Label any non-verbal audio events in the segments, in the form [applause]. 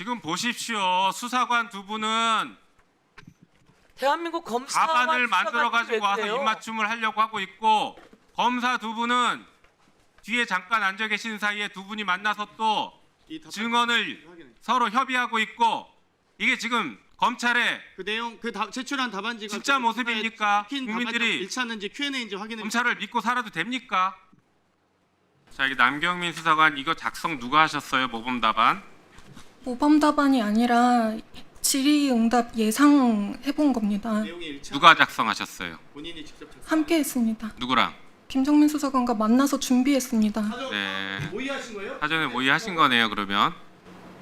지금 보십시오. 수사관 두 분은 대한민국 검사와 가반을 수사관이 만들어 가지고 왜 와서 그래요? 입맞춤을 하려고 하고 있고 검사 두 분은 뒤에 잠깐 앉아 계신 사이에 두 분이 만나서 또 이 답변 증언을 확인해. 서로 협의하고 있고 이게 지금 검찰의 그 내용 그 다, 제출한 답안지가 진짜 그 모습입니까? 찍힌 국민들이 일치하는지 Q&A인지 확인해 검찰을 믿고 살아도 됩니까? 자, 이게 남경민 수사관 이거 작성 누가 하셨어요? 모범 답안? 모범 답안이 아니라 질의응답 예상 해본 겁니다. 누가 작성하셨어요? 본인이 직접 작성. 함께 했습니다. 누구랑? 김정민 수사관과 만나서 준비했습니다. 사전 네. 모의하신 거예요? 사전에 모의하신 거네요, 그러면.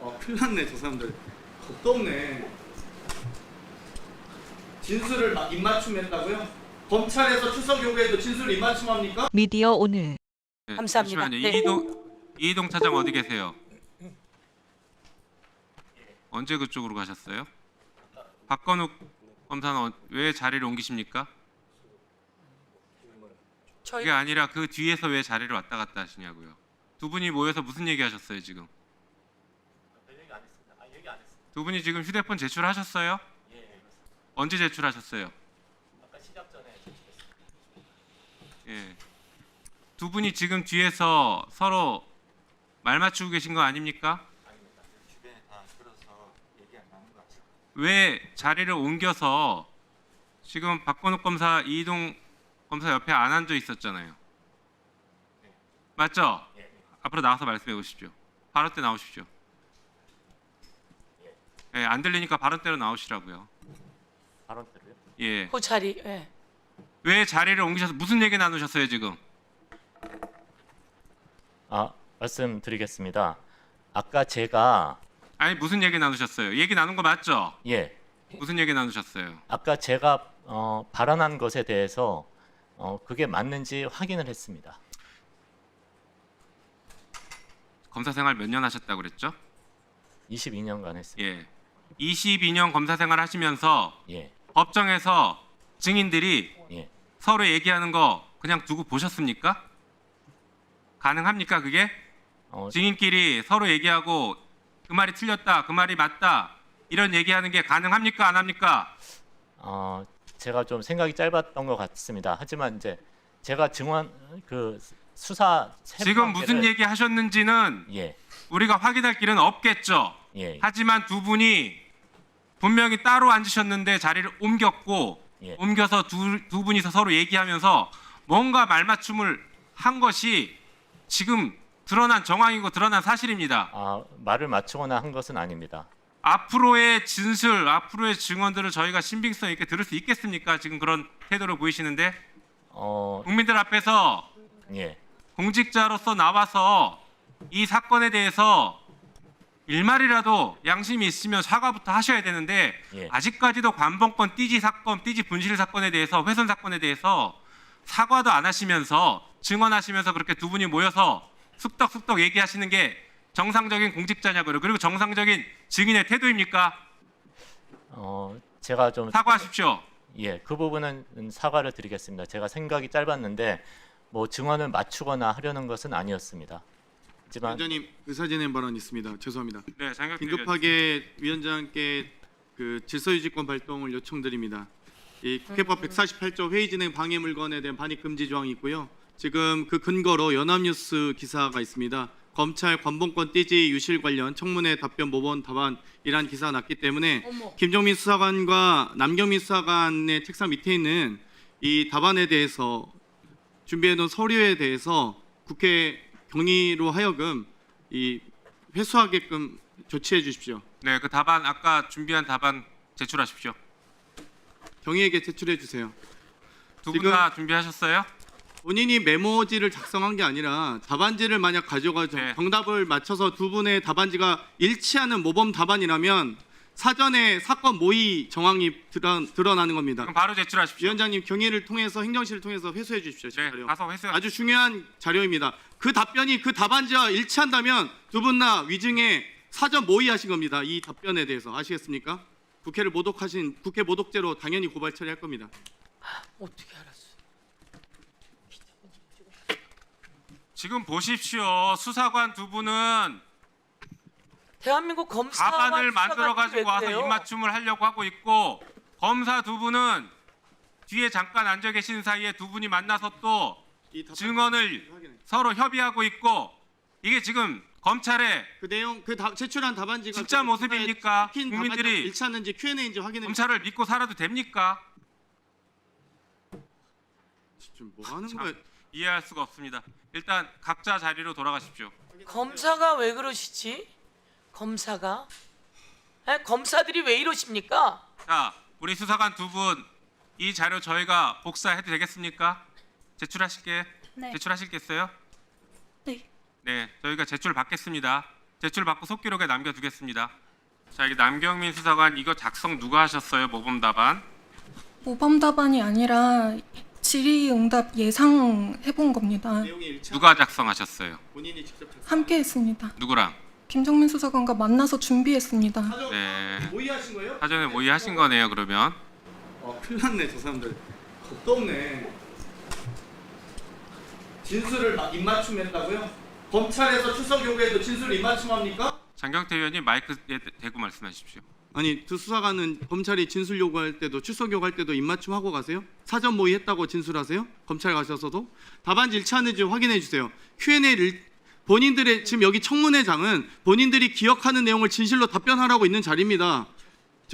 어, 큰일 났네 저 사람들. 겁도 없네. 진술을 막 입맞춤했다고요? 검찰에서 출석 요구에도 진술 입맞춤합니까? 미디어 오늘 네, 감사합니다. 잠시만요. 네. 이동 이동 차장 어디 계세요? 언제 그쪽으로 가셨어요? 박건욱 검사는 어- 왜 자리를 옮기십니까? 그게 아니라 그 뒤에서 왜 자리를 왔다 갔다 하시냐고요. 두 분이 모여서 무슨 얘기 하셨어요, 지금? 두 분이 지금 휴대폰 제출하셨어요? 언제 제출하셨어요? 예. 두 분이 지금 뒤에서 서로 말 맞추고 계신 거 아닙니까? 왜 자리를 옮겨서 지금 박건욱 검사 이동 검사 옆에 안 앉아 있었잖아요. 맞죠? 앞으로 나와서 말씀해 보십시오. 바로 때 나오십시오. 예, 안 들리니까 바로 때로 나오시라고요. 예. 그 자리 예. 왜 자리를 옮기셔서 무슨 얘기 나누셨어요 지금? 아, 말씀드리겠습니다. 아까 제가 아니 무슨 얘기 나누셨어요? 얘기 나눈 거 맞죠? 예, 무슨 얘기 나누셨어요? 아까 제가 어, 발언한 것에 대해서 어, 그게 맞는지 확인을 했습니다. 검사 생활 몇 년 하셨다고 그랬죠? 22년간 했습니다. 예. 22년 검사 생활 하시면서 예, 법정에서 증인들이 예, 서로 얘기하는 거 그냥 두고 보셨습니까? 가능합니까 그게? 어, 증인끼리 서로 얘기하고 그 말이 틀렸다, 그 말이 맞다 이런 얘기하는 게 가능합니까 안 합니까? 어, 제가 좀 생각이 짧았던 것 같습니다. 하지만 이제 제가 증언 그 수사 지금 무슨 얘기 하셨는지는 예, 우리가 확인할 길은 없겠죠. 예, 하지만 두 분이 분명히 따로 앉으셨는데 자리를 옮겼고 예. 옮겨서 두, 두 분이서 서로 얘기하면서 뭔가 말맞춤을 한 것이 지금 드러난 정황이고 드러난 사실입니다. 아, 말을 맞추거나 한 것은 아닙니다. 앞으로의 진술, 앞으로의 증언들을 저희가 신빙성 있게 들을 수 있겠습니까? 지금 그런 태도를 보이시는데 어, 국민들 앞에서 예, 공직자로서 나와서 이 사건에 대해서 일말이라도 양심이 있으면 사과부터 하셔야 되는데 예. 아직까지도 관봉권 띠지 사건, 띠지 분실 사건에 대해서 훼손 사건에 대해서 사과도 안 하시면서 증언하시면서 그렇게 두 분이 모여서 쑥덕쑥덕 얘기하시는 게 정상적인 공직자냐고요. 그리고 정상적인 증인의 태도입니까? 어, 제가 좀 사과하십시오. 예, 그 부분은 사과를 드리겠습니다. 제가 생각이 짧았는데 뭐 증언을 맞추거나 하려는 것은 아니었습니다. 하지만 위원장님 의사진행 발언 있습니다. 죄송합니다. 네, 장혁 긴급하게 위원장께 그 질서유지권 발동을 요청드립니다. 이 국회법 148조 회의 진행 방해 물건에 대한 반입 금지 조항이 있고요. 지금 그 근거로 연합뉴스 기사가 있습니다. 검찰 관봉권 띠지 유실 관련 청문회 답변 모범 답안이란 기사가 났기 때문에 어머. 김종민 수사관과 남경민 수사관의 책상 밑에 있는 이 답안에 대해서 준비해놓은 서류에 대해서 국회 경위로 하여금 이 회수하게끔 조치해 주십시오. 네, 그 답안 아까 준비한 답안 제출하십시오. 경위에게 제출해 주세요. 두 분 다 준비하셨어요? 본인이 메모지를 작성한 게 아니라 답안지를 만약 가져가서 네. 정답을 맞춰서 두 분의 답안지가 일치하는 모범 답안이라면 사전에 사건 모의 정황이 드러, 드러 나는 겁니다. 그럼 바로 제출하십시오. 위원장님 경위를 통해서 행정실을 통해서 회수해 주십시오. 제 네, 자료. 가서 회수. 아주 중요한 자료입니다. 그 답변이 그 답안지와 일치한다면 두 분 다 위증에 사전 모의하신 겁니다. 이 답변에 대해서 아시겠습니까? 국회를 모독하신 국회 모독죄로 당연히 고발 처리할 겁니다. 어떻게 알았어? 지금 보십시오. 수사관 두 분은 대한민국 검사 가반을 만들어 가지고 와서 입맞춤을 하려고 하고 있고 검사 두 분은 뒤에 잠깐 앉아 계신 사이에 두 분이 만나서 또 증언을. 서로 협의하고 있고 이게 지금 검찰의 그 내용 그 다, 제출한 답안지가 진짜 그 모습입니까? 국민들이 일치하는지 Q&A인지 확인해 검찰을 믿고 살아도 됩니까? 지금 뭐 하는 참. 거야? 이해할 수가 없습니다. 일단 각자 자리로 돌아가십시오. 검사가 왜 그러시지? 검사가? 에? 검사들이 왜 이러십니까? 자, 우리 수사관 두 분 이 자료 저희가 복사해도 되겠습니까? 제출하실게. 네. 제출하실겠어요? 네. 네, 저희가 제출 받겠습니다. 제출 받고 속기록에 남겨두겠습니다. 자, 여기 남경민 수사관 이거 작성 누가 하셨어요? 모범 답안? 모범 답안이 아니라 질의응답 예상 해 본 겁니다. 내용이 일치 누가 작성하셨어요? 본인이 직접 작성. 함께 했습니다. 누구랑? 김정민 수사관과 만나서 준비했습니다. 사전 네. 모의하신 거예요? 사전에 모의하신 거네요, 그러면. 어, 큰일 났네 저 사람들. 겁도 없네. 진술을 막 입맞춤 했다고요? 검찰에서 출석 요구에도 진술 입맞춤 합니까? 장경태 의원님 마이크에 대고 말씀하십시오. 아니 두 수사관은 검찰이 진술 요구할 때도 출석 요구할 때도 입맞춤 하고 가세요? 사전 모의 했다고 진술하세요? 검찰 가셔서도 답안지 일치하는지 확인해 주세요. Q&A를 본인들의 지금 여기 청문회장은 본인들이 기억하는 내용을 진실로 답변하라고 있는 자리입니다.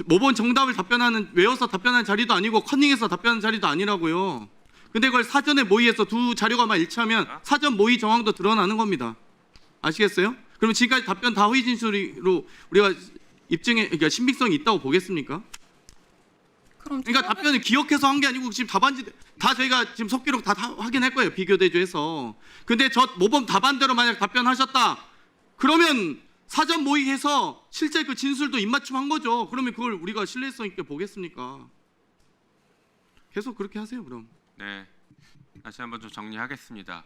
모본 정답을 답변하는 외워서 답변하는 자리도 아니고 커닝해서 답변하는 자리도 아니라고요. 근데 그걸 사전에 모의해서 두 자료가 만 일치하면 사전 모의 정황도 드러나는 겁니다. 아시겠어요? 그러면 지금까지 답변 다 허위 진술로 우리가 입증에 그러니까 신빙성이 있다고 보겠습니까? 그럼 그러니까 처음에 답변을 기억해서 한 게 아니고 지금 답안지 다 저희가 지금 속기록 다, 다 확인할 거예요 비교 대조해서. 근데 저 모범 답안대로 만약 답변하셨다 그러면 사전 모의해서 실제 그 진술도 입맞춤한 거죠. 그러면 그걸 우리가 신뢰성 있게 보겠습니까? 계속 그렇게 하세요 그럼. 네, 다시 한번 좀 정리하겠습니다.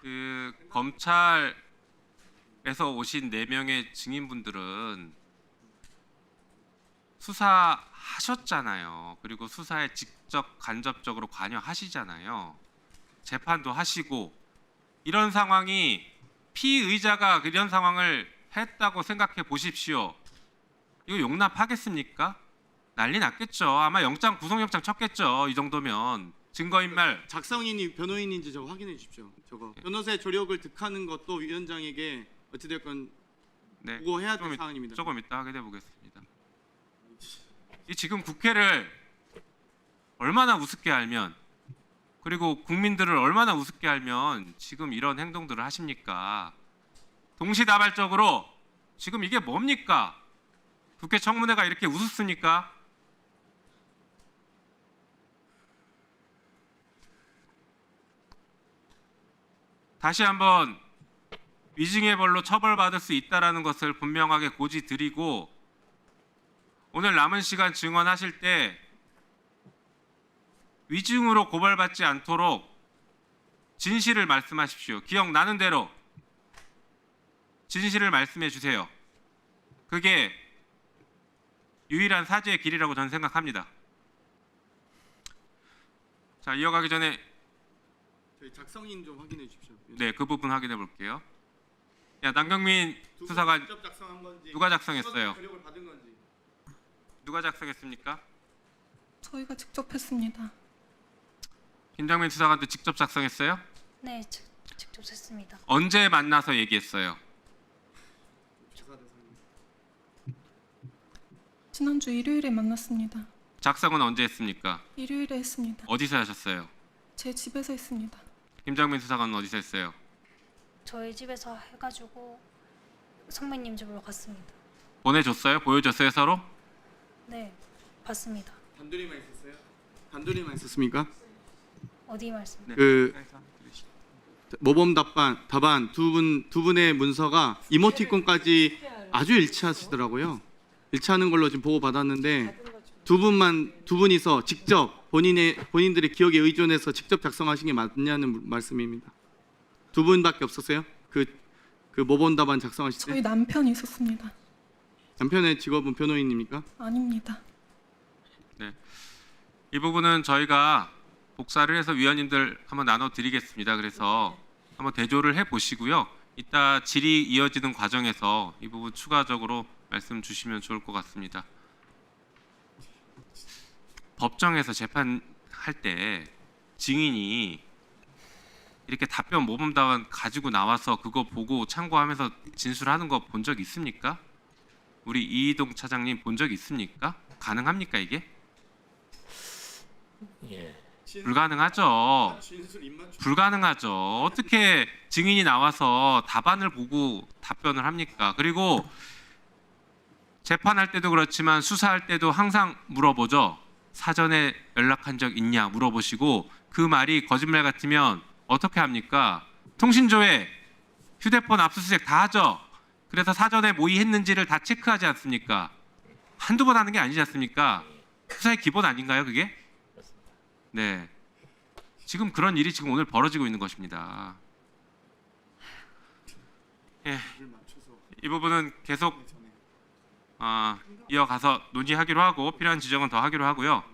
그 검찰 에서 오신 네 명의 증인분들은 수사하셨잖아요. 그리고 수사에 직접 간접적으로 관여하시잖아요. 재판도 하시고 이런 상황이 피의자가 이런 상황을 했다고 생각해 보십시오. 이거 용납하겠습니까? 난리 났겠죠. 아마 영장 구속영장 쳤겠죠. 이 정도면 증거인멸. 작성인이 변호인인지 저거 확인해 주십시오. 저거 네. 변호사의 조력을 득하는 것도 위원장에게 어찌됐건 네, 보고해야 될 조금, 사항입니다. 조금 이따 확인해 보겠습니다. 이 지금 국회를 얼마나 우습게 알면 그리고 국민들을 얼마나 우습게 알면 지금 이런 행동들을 하십니까? 동시다발적으로 지금 이게 뭡니까? 국회 청문회가 이렇게 우습습니까? 다시 한번 위증의 벌로 처벌받을 수 있다라는 것을 분명하게 고지드리고 오늘 남은 시간 증언하실 때 위증으로 고발받지 않도록 진실을 말씀하십시오. 기억나는 대로 진실을 말씀해 주세요. 그게 유일한 사죄의 길이라고 저는 생각합니다. 자, 이어가기 전에 저희 작성인 좀 확인해 주십시오. 네, 그 부분 확인해 볼게요. 야, 남경민 두 수사관 직접 작성한 건지 누가 작성했어요? 조력을 받은 건지. 누가 작성했습니까? 저희가 직접 했습니다. 김정민 수사관도 직접 작성했어요? 네, 직, 직접 했습니다. 언제 만나서 얘기했어요? [laughs] 지난주 일요일에 만났습니다. 작성은 언제 했습니까? 일요일에 했습니다. 어디서 하셨어요? 제 집에서 했습니다. 김정민 수사관은 어디서 했어요? 저희 집에서 해가지고 선배님 집으로 갔습니다. 보내줬어요? 보여줬어요 서로? 네, 봤습니다. 단둘이만 있었어요? 단둘이만 있었습니까? 어디 말씀? 네. 그 모범 답반 답안 두 분 두 분의 문서가 이모티콘까지 아주 일치하시더라고요. 일치하는 걸로 지금 보고 받았는데 두 분만 두 분이서 직접 본인의 본인들의 기억에 의존해서 직접 작성하신 게 맞냐는 말씀입니다. 두 분밖에 없었어요? 그 그 모범 답안 작성하실 때 저희 남편이 있었습니다. 남편의 직업은 변호인입니까? 아닙니다. 이 부분은 저희가 복사를 해서 위원님들 한번 나눠드리겠습니다. 그래서 한번 대조를 해 보시고요. 이따 질의 이어지는 과정에서 이 부분 추가적으로 말씀 주시면 좋을 것 같습니다. 법정에서 재판할 때 증인이 이렇게 답변 모범답안 가지고 나와서 그거 보고 참고하면서 진술하는 거 본 적 있습니까? 우리 이희동 차장님 본 적 있습니까? 가능합니까 이게? 예. 불가능하죠. 불가능하죠. 어떻게 증인이 나와서 답안을 보고 답변을 합니까? 그리고 재판할 때도 그렇지만 수사할 때도 항상 물어보죠. 사전에 연락한 적 있냐 물어보시고 그 말이 거짓말 같으면 어떻게 합니까? 통신조회, 휴대폰 압수수색 다 하죠. 그래서 사전에 모의했는지를 다 체크하지 않습니까? 한두 번 하는 게 아니지 않습니까? 수사의 기본 아닌가요, 그게? 네. 지금 그런 일이 지금 오늘 벌어지고 있는 것입니다. 예, 이 부분은 계속 아, 이어가서 논의하기로 하고 필요한 지적은 더 하기로 하고요.